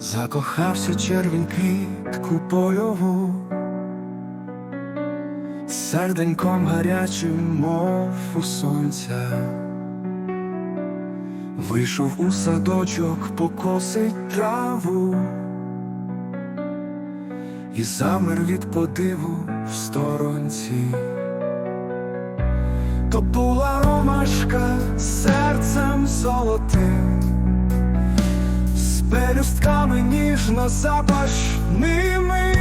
Закохався червінь квітку серденьком гарячим, мов у сонця, вийшов у садочок, покосить траву, і замер від подиву в сторонці. То була ромашка серцем золотим пелюстками ніжно запашними,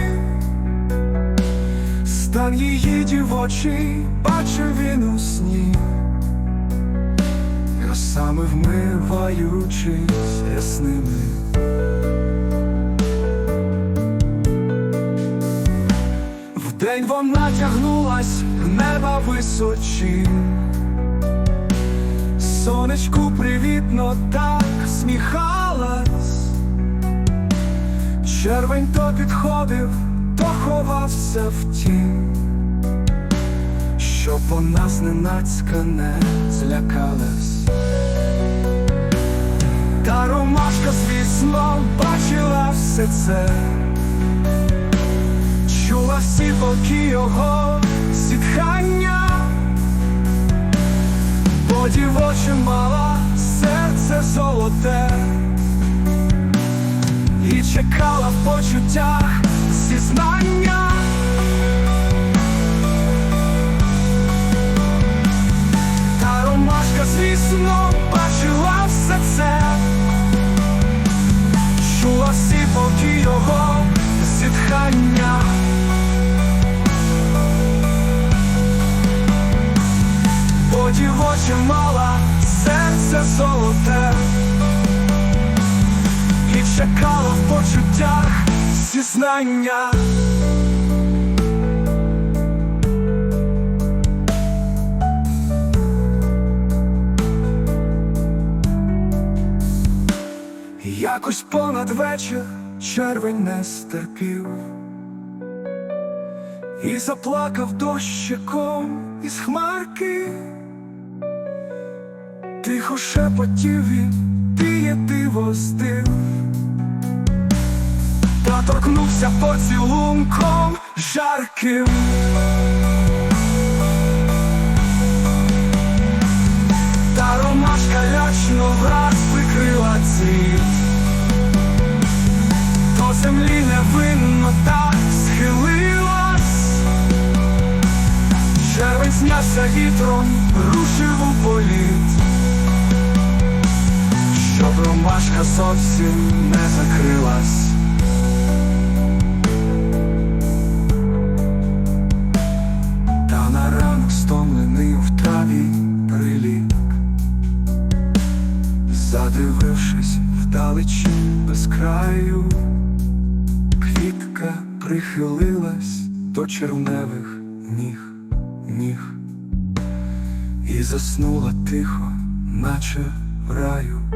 стан її дівочий бачив він у сні, росами вмиваючись ясними. Вдень вона тягнулась в неба височі. Сонечку привітно так сміхалась, червень то підходив, то ховався в тінь, щоб вона зненацька не злякалась. Та ромашка, звісно, бачила все це, чула всі боки його зітхання. Бо дівоче мала серце золоте чекала в почуттях чекала в почуттях зізнання. Якось понад вечір червень не стерпів. І заплакав дощиком із хмарки. Тихо шепотів він, ти є диво здив торкнувся поцілунком жарким. Та ромашка лячно враз прикрила цвіт. До землі невинно так схилилась. Червень знявся вітром, рушив у політ. Щоб ромашка зовсім не закрилась Задивившись вдалечі без краю Квітка прихилилась до червневих ніг, ніг. І заснула тихо, наче в раю